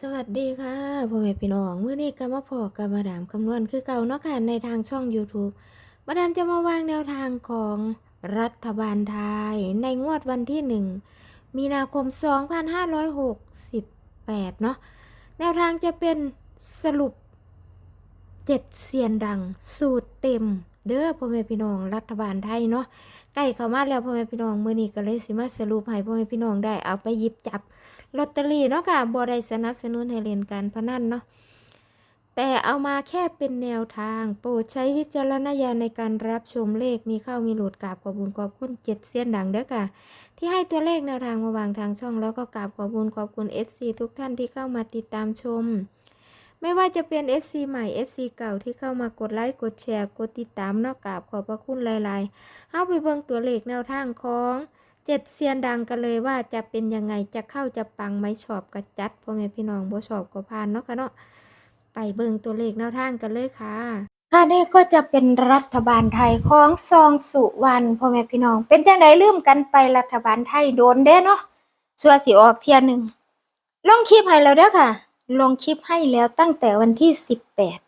สวัสดีค่ะพ่อแม่พี่น้องเมื้อนี้ก็มาพอกับมาดามคำนวณคือเก่าเนาะค่ะในทางช่อง YouTube มาดามจะมาวางแนวทางของรัฐบาลไทย ในงวดวันที่ 1 มีนาคม 2568 เนาะแนวทางจะเป็นสรุปเจ็ดเซียนดัง สูตรเต็ม เด้อพ่อแม่พี่น้องรัฐบาลไทยเนาะใกล้เข้ามาแล้วพ่อแม่พี่น้องมื้อนี้ก็เลยสิมาสรุปให้พ่อแม่พี่น้องได้เอาไปหยิบจับ ลอตเตอรี่เนาะค่ะบ่ได้สนับสนุนให้เล่นการพนันเนาะแต่เอามาแค่เป็นแนวทาง โปรดใช้วิจารณญาณในการรับชมเลขมีเข้ามีหลุดกราบขอบคุญขอบคุณเจ็ดเสี้ยนดังเด้อค่ะ ที่ให้ตัวเลขแนวทางมาวางทางช่อง แล้วก็กราบขอบคุญขอบคุณ FC ทุกท่านที่เข้ามาติดตามชม ไม่ว่าจะเป็น FC ใหม่ FC เก่าที่เข้ามากดไลค์กดแชร์กดติดตามนอกกราบขอบพระคุณหลายๆเอาไปเบิ่งตัวเลขแนวทางของ เจ็ดเซียนดังกันเลยว่าจะเป็นยังไงจะเข้าจะปังไหมชอบกระจัดพ่อแม่พี่น้องบ่ชอบก็พานเนาะค่ะเนาะไปเบิ่งตัวเลขแนวทางกันเลยค่ะค่ะนี่ก็จะเป็นรัฐบาลไทยของซองสุวรรณพ่อแม่พี่น้อง เป็นจังไดลืมกันไปรัฐบาลไทยโดนเด้เนาะชัวร์สิออกเทียนหนึ่งลงคลิปให้แล้วเด้อค่ะ ลงคลิปให้แล้วตั้งแต่วันที่สิบแปด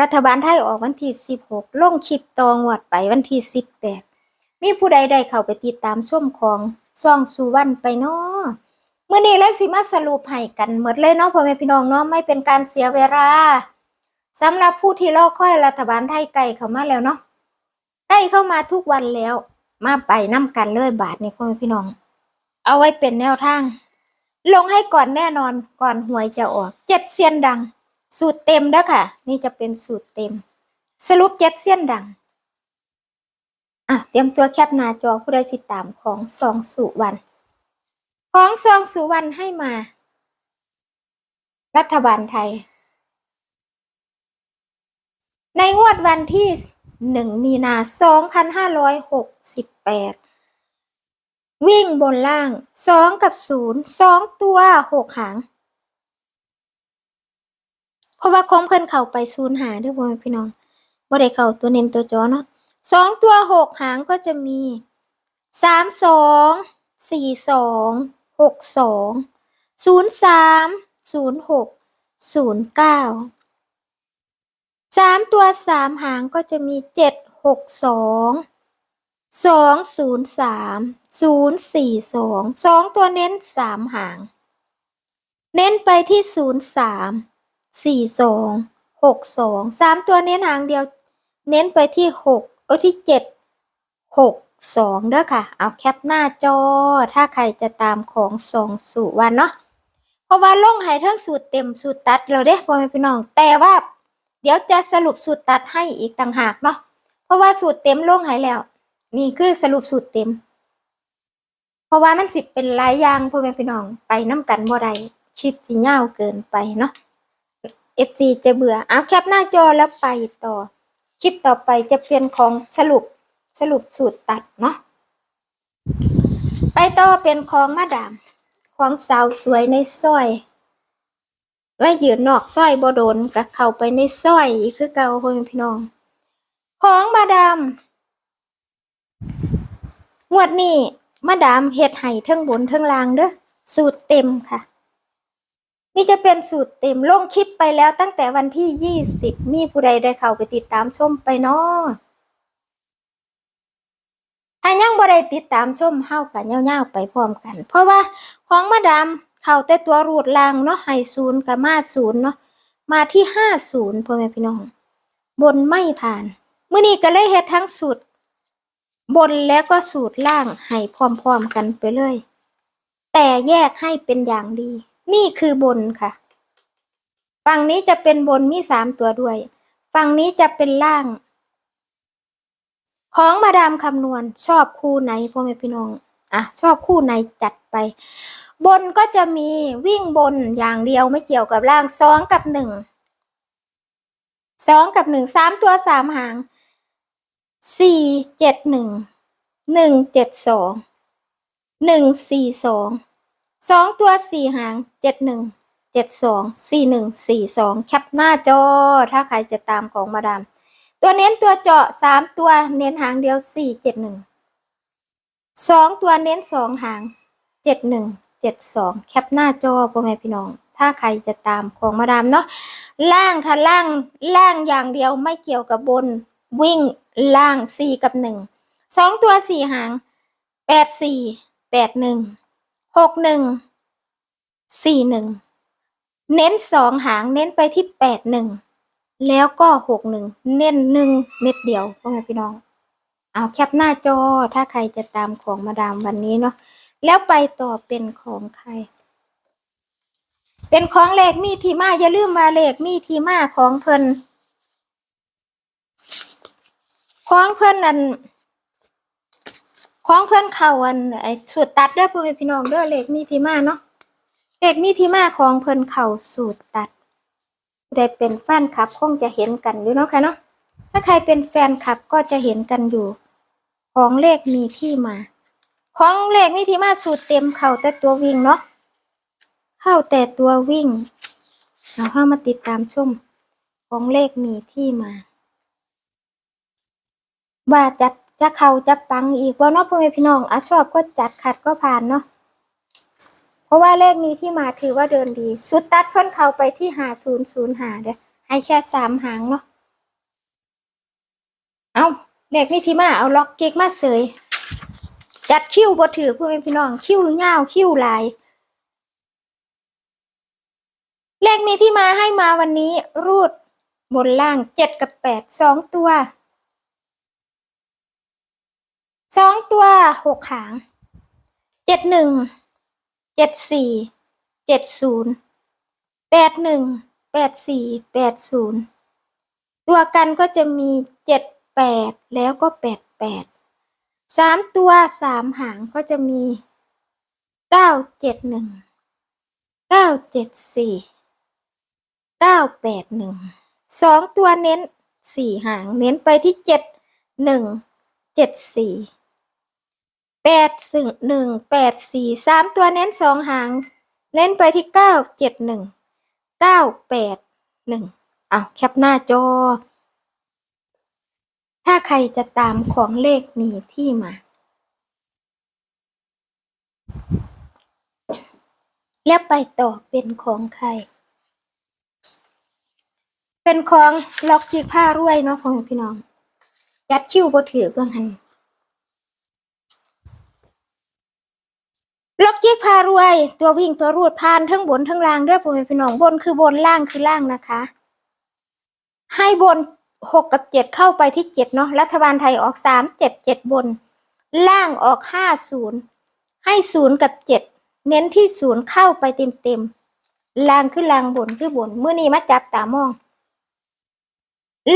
รัฐบาลไทยออกวันที่สิบหกลงคลิปตองวัดไปวันที่สิบแปด มีผู้ใดได้เข้าไปติดตามส้มของซองสุวรรณไปเนาะเมื่อนี้แล้วสิมาสรุปให้กันหมดเลยเนาะพ่อแม่พี่น้องเนาะไม่เป็นการเสียเวลาสำหรับผู้ที่รอคอยรัฐบาลไทยไก่เข้ามาแล้วเนาะใกล้เข้ามาทุกวันแล้ว มาไปน้ำกันเลยบาทนี่พ่อแม่พี่น้อง เอาไว้เป็นแนวทาง ลงให้ก่อนแน่นอนก่อนหวยจะออกเจ็ดเซียนดัง สูตรเต็มแล้วค่ะ นี่จะเป็นสูตรเต็ม สรุปเจ็ดเซียนดัง อะเตรียมตัวแคปหน้าจอผู้ใดสิตามของสองสุวรรณของซองสุวรรณให้มา รัฐบาลไทย ในงวดวันที่หนึ่งมีนาสองพันห้าร้อยหกสิบแปดวิ่งบนล่างสองกับศูนย์สองตัวหกหาง เพราะว่าของเพิ่นเข้าไปศูนย์หาด้วยพ่อแม่พี่น้องบ่ได้เข้าตัวเน้นตัวจอเนาะ สองตัวหกหางก็จะมีสามสองสี่สองหกสองศูนย์สามศูนย์หกศูนย์เก้าสามตัวสามหางก็จะมีเจ็ดหกสองสองศูนย์สามศูนย์สี่สองสองตัวเน้นสามหาง เน้นไปที่ศูนย์สามสี่สองหกสองสามตัวเน้นหางเดียว เน้นไปที่หก ออที่เจ็ดหกสองเด้อค่ะ เอาแคปหน้าจอ ถ้าใครจะตามของสองสูตรวันเนาะ เพราะว่าลงให้ทั้งสูตรเต็มสูตรตัดเราเด้พ่อแม่พี่น้อง แต่ว่า เดี๋ยวจะสรุปสูตรตัดให้อีกต่างหากเนาะ เพราะว่าสูตรเต็มลงให้แล้ว นี่คือสรุปสูตรเต็ม เพราะว่ามันสิเป็นหลายอย่างพ่อแม่พี่น้อง ไปน้ำกันบ่ได้คลิปสิยาเกินไปเนาะ FC จะเบื่อ เอาแคปหน้าจอแล้วไปต่อ คลิปต่อไปจะเป็นของสรุปสรุปสูตรตัดเนาะไปต่อเป็นของมาดามของสาวสวยในซอยไว้ยืนนอกซอยบ่โดนก็เข้าไปในซอยอีกคือเก่าพ่อพี่น้อง ของมาดามงวดนี้มาดามเฮ็ดให้เทั้งบนเทั้งล่างเด้อสูตรเต็มค่ะ นี่จะเป็นสูตรเต็มลงคลิปไปแล้วตั้งแต่วันที่ 20 มีผู้ใดได้เข้าไปติดตามชมไปเนาะถ้ายังบ่ได้ติดตามชมเฮากันยาวๆไปพร้อมกัน เพราะว่าของมาดามเข้าแต่ตัวรูดล่างเนาะให้ศูนย์กับมาศูนย์เนาะมาที่ห้าศูนย์พ่อแม่พี่น้อง บนไม่ผ่านมื้อนี้ก็เลยเฮ็ดทั้งสูตร บนแล้วก็สูตรล่างให้พร้อมๆกันไปเลย แต่แยกให้เป็นอย่างดี นี่คือบนค่ะ ฝั่งนี้จะเป็นบนมีสามตัวด้วย ฝั่งนี้จะเป็นล่าง ของมาดามคำนวณชอบคู่ไหนพ่อแม่พี่น้อง อะ ชอบคู่ไหนจัดไป บนก็จะมีวิ่งบนอย่างเดียวไม่เกี่ยวกับล่างสองกับหนึ่งสองกับหนึ่งสามตัวสามหางสี่เจ็ดหนึ่งหนึ่งเจ็ดสองหนึ่งสี่สอง สองตัวสี่หางเจ็ดหนึ่งเจ็ดสองสี่หนึ่งสี่สองแคปหน้าจอ ถ้าใครจะตามของมาดามตัวเน้นตัวเจาะสามตัวเน้นหางเดียวสี่เจ็ดหนึ่งสองตัวเน้นสองหางเจ็ดหนึ่งเจ็ดสองแคปหน้าจอพ่อแม่พี่น้อง ถ้าใครจะตามของมาดามเนาะล่างค่ะล่างล่างอย่างเดียวไม่เกี่ยวกับบน วิ่งล่างสี่กับหนึ่งสองตัวสี่หางแปดสี่แปดหนึ่ง หกหนึ่งสี่หนึ่งเน้นสองหางเน้นไปที่แปดหนึ่งแล้วก็หกหนึ่งเน้นหนึ่งเม็ดเดียวพ่อแม่พี่น้อง เอาแคปหน้าจอถ้าใครจะตามของมาดามวันนี้เนาะแล้วไปต่อเป็นของใคร เป็นของเลขมีทีมาอย่าลืมว่าเลขมีทีมาของเพิ่นของเพิ่นนั่น ของเพิ่อนเข่าอันไอ้สูตรตัดเด้อพ่อแม่พี่น้องเด้อเลขมีทีมาเนาะเลขมีทีมาของเพิ่อนเข่าสูตรตัดได้เป็นแฟนคลับคงจะเห็นกันอยู่เนาะค่ะเนาะถ้าใครเป็นแฟนคลับก็จะเห็นกันอยู่ ของเลขมีที่มา ของเลขมีที่มาสูตรเต็มเข่าแต่ตัววิ่งเนาะเข้าแต่ตัววิ่งเราเข้ามาติดตามชมของเลขมีที่มา ว่าจะ จะเขาจะปังอีกว่าเนาะพ่อแม่พี่น้องอะชอบก็จัดขัดก็ผ่านเนาะเพราะว่าเลขมีที่มาถือว่าเดินดี สุดตัดเพิ่นเข้าไปที่หาศูนย์ศูนย์หาเด้อให้แค่สามหางเนาะเอาเลขมีที่มาเอาล็อกเก๊กมาเสยจัดคิ้วบ่ถือพ่อแม่พี่น้องคิ้วเงาคิ้วลาย เลขมีที่มาให้มาวันนี้รูดบนล่างเจ็ดกับแปดสองตัว สองตัวหกหาง เจ็ดหนึ่ง เจ็ดสี่ เจ็ดศูนย์ แปดหนึ่ง แปดสี่ แปดศูนย์ ตัวกันก็จะมีเจ็ดแปดแล้วก็แปดแปด สามตัวสามหางก็จะมีเก้าเจ็ดหนึ่ง เก้าเจ็ดสี่ เก้าแปดหนึ่ง สองตัวเน้นสี่หางเน้นไปที่เจ็ดหนึ่งเจ็ดสี่ แปดสึ่งหนึ่งแปดสี่สามตัวเน้นสองหาง เน้นไปที่เก้าเจ็ดหนึ่งเก้าแปดหนึ่งเอาแคปหน้าจอ ถ้าใครจะตามของเลขมีที่มา แล้วไปต่อเป็นของใคร เป็นของล็อกจิกผ้ารวยเนาะของพี่น้อง ยัดคิ้วบ่ถือเบื้องหัน ล็อกจิกผ้ารวย ตัววิ่งตัวรูดพานทั้งบนทั้งล่างเด้อพ่อแม่พี่น้องบนคือบนล่างคือล่างนะคะ ให้บนหกกับเจ็ดเข้าไปที่เจ็ดเนาะรัฐบาลไทยออกสามเจ็ดเจ็ดบน ล่างออกห้าศูนย์ให้ศูนย์กับเจ็ดเน้นที่ศูนย์เข้าไปเต็มเต็มล่างคือล่างบนคือบนเมื่อนี้มาจับตามอง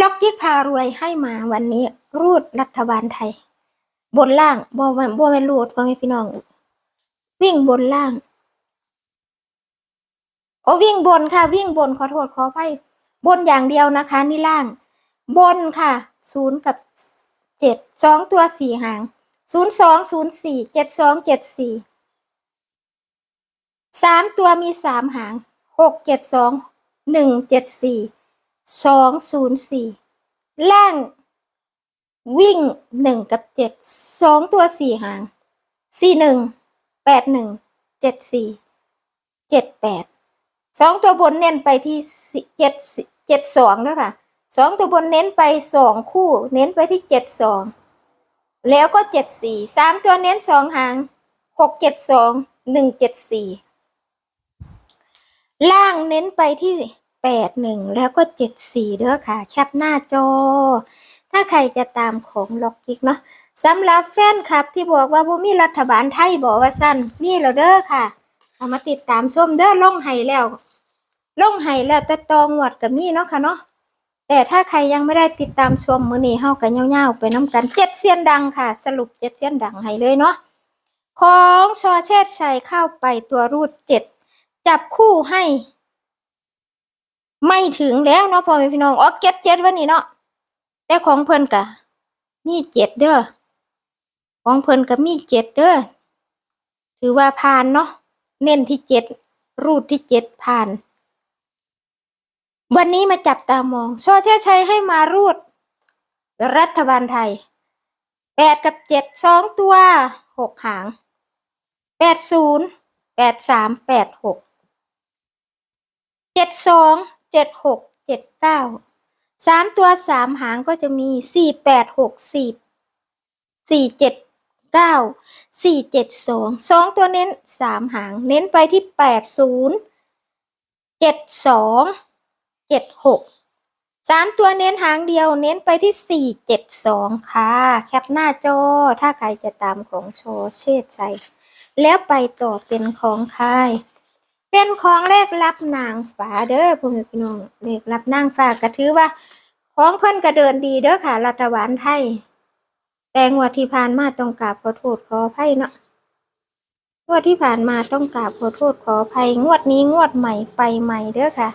ล็อกยิกพารวยให้มาวันนี้รูดรัฐบาลไทย บนล่างบ่แม่นบ่แม่นรูดพ่อแม่พี่น้อง วิ่งบนล่าง โอ้วิ่งบนค่ะ วิ่งบนขอโทษขออภัยบนอย่างเดียวนะคะนี่ล่าง บนค่ะศูนย์กับเจ็ดสองตัวสี่หางศูนย์สองศูนย์สี่เจ็ดสองเจ็ดสี่สามตัวมีสามหางหกเจ็ดสองหนึ่งเจ็ดสี่สองศูนย์สี่ล่างวิ่งหนึ่งกับเจ็ดสองตัวสี่หางสี่หนึ่ง แปดหนึ่งเจ็ดสี่เจ็ดแปดสองตัวบนเน้นไปที่เจ็ดเจ็ดสองแล้วค่ะสองตัวบนเน้นไปสองคู่ เน้นไปที่เจ็ดสองแล้วก็เจ็ดสี่สามตัวเน้นสองหางหกเจ็ดสองหนึ่งเจ็ดสี่ล่างเน้นไปที่แปดหนึ่งแล้วก็เจ็ดสี่เด้อค่ะ แคปหน้าจอ ถ้าใครจะตามของล็อกกิกเนาะ สำหรับแฟนคลับที่บอกว่าบ่มีรัฐบาลไทยบอกว่าสั้นมีแล้วเด้อค่ะ เอามาติดตามชมเด้อล่องไห้แล้วล่องไห้แล้วแต่ตองหวดกับมีเนาะค่ะเนาะแต่ถ้าใครยังไม่ได้ติดตามชมมือนี้เฮากันยาวๆไปน้ำกันเจ็ดเสียนดังค่ะ สรุปเจ็ดเสียนดังให้เลยเนาะของชอเชษชัยเข้าไปตัวรูดเจ็ดจับคู่ให้ ไม่ถึงแล้วเนาะพ่อแม่พี่น้องอ๋อเจ็ดเจ็ดวันนี้เนาะแต่ของเพิ่นกะมีเจ็ดเด้อ ของเพิ่นกะมีเจ็ดเด้อถือว่าผ่านเนาะเน้นที่เจ็ดรูดที่เจ็ดผ่าน วันนี้มาจับตามองช่อเชษชัยให้มารูด รัฐบาลไทยแปดกับเจ็ดสองตัวหกหางแปดศูนย์แปดสามแปดหกเจ็ดสองเจ็ดหกเจ็ดเก้าสามตัวสามหางก็จะมีสี่แปดหกสี่สี่เจ็ด เก้าสี่เจ็ดสองสองตัวเน้นสามหาง เน้นไปที่แปดศูนย์เจ็ดสองเจ็ดหกสามตัวเน้นหางเดียวเน้นไปที่สี่เจ็ดสองค่ะ แคปหน้าจอ ถ้าใครจะตามของโชว์เชษชัยแล้วไปต่อเป็นของค่ายเป็นของเลขรับนางฟ้าเด้อพ่อแม่พี่น้องเลขรับนางฟ้าก็ถือว่า ของเพิ่นก็เดินดีเด้อค่ะ รัฐบาลไทย แต่งวดที่ผ่านมาต้องกราบขอโทษขออภัยเนาะงวดที่ผ่านมาต้องกราบขอโทษขออภัยงวดนี้งวดใหม่ไปใหม่เด้อค่ะ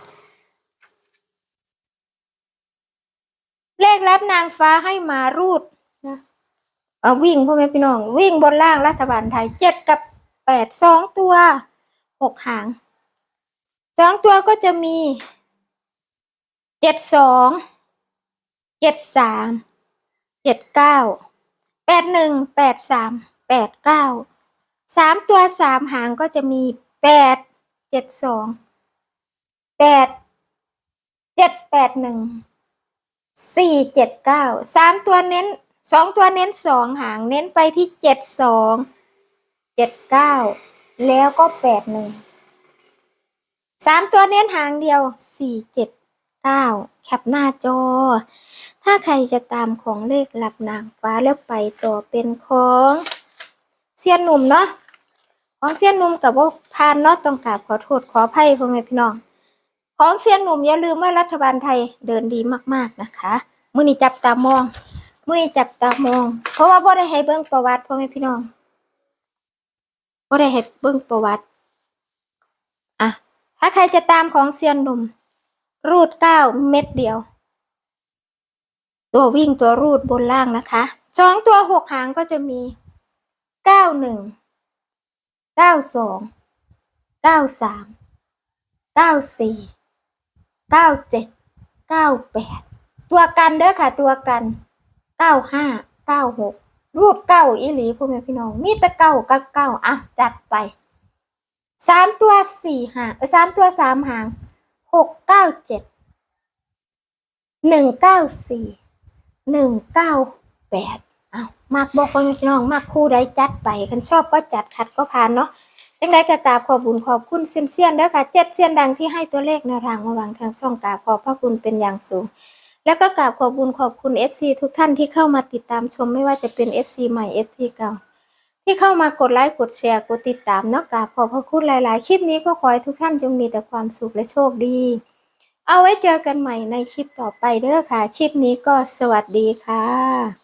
เลขรับนางฟ้าให้มารูดนะเอาวิ่งพ่อแม่พี่น้อง วิ่งบนล่างรัฐบาลไทยเจ็ดกับแปดสองตัวหกหางสองตัวก็จะมีเจ็ดสองเจ็ดสามเจ็ดเก้า แปดหนึ่งแปดสามแปดเก้าสามตัวสามหางก็จะมีแปดเจ็ดสองแปดเจ็ดแปดหนึ่งสี่เจ็ดเก้าสามตัวเน้นสองตัวเน้นสองหางเน้นไปที่เจ็ดสองเจ็ดเก้าแล้วก็แปดหนึ่งสามตัวเน้นหางเดียวสี่เจ็ดเก้าแคปหน้าจอ ถ้าใครจะตามของเลขหลับนางฟ้าแล้วไปต่อเป็นของเซียนหนุ่มเนาะของเซียนหนุ่มกับว่าพานเนาะต้องกราบขอโทษขออภัยพ่อแม่พี่น้อง ของเซียนหนุ่มอย่าลืมว่ารัฐบาลไทยเดินดีมากๆนะคะมื้อนี้จับตามองมื้อนี้จับตามอง เพราะว่าบ่ได้ให้เบิ่งประวัติพ่อแม่พี่น้องบ่ได้ให้เบิ่งประวัติอะถ้าใครจะตามของเซียนหนุ่มรูดเก้าเม็ดเดียว ตัววิ่งตัวรูดบนล่างนะคะสองตัวหกหางก็จะมีเก้าหนึ่งเก้าสองเก้าสามเก้าสี่เก้าเจ็ดเก้าแปดตัวกันเด้อค่ะตัวกันเก้าห้าเก้าหกรูดเก้าอีหลีพ่อแม่พี่น้องมีต่เก้ากับเก้าอะจัดไปสามตัวสี่หางสามตัวสามหางหกเก้าเจ็ดหนึ่งเก้าสี่ หนึ่งเก้าแปดอ้าวมากบอกพ่อแม่พี่น้องมากคู่ใดจัดไปคันชอบก็จัดขัดก็ผ่านเนาะจังไดก็กราบขอบบุญขอบคุณเซียนเซียนๆเด้อค่ะเจ็ดเซียนดังที่ให้ตัวเลขแนวทางมาวางทางช่องกราบขอบพระคุณเป็นอย่างสูง แล้วก็กราบขอบบุญขอบคุณ FC ทุกท่านที่เข้ามาติดตามชมไม่ว่าจะเป็น FC ใหม่ FC เก่า ที่เข้ามากดไลค์กดแชร์กดติดตามเนาะกราบขอบพระคุณหลาย ๆ คลิปนี้ก็ขอให้ทุกท่านจงมีแต่ความสุขและโชคดี เอาไว้เจอกันใหม่ในคลิปต่อไปเด้อค่ะ คลิปนี้ก็สวัสดีค่ะ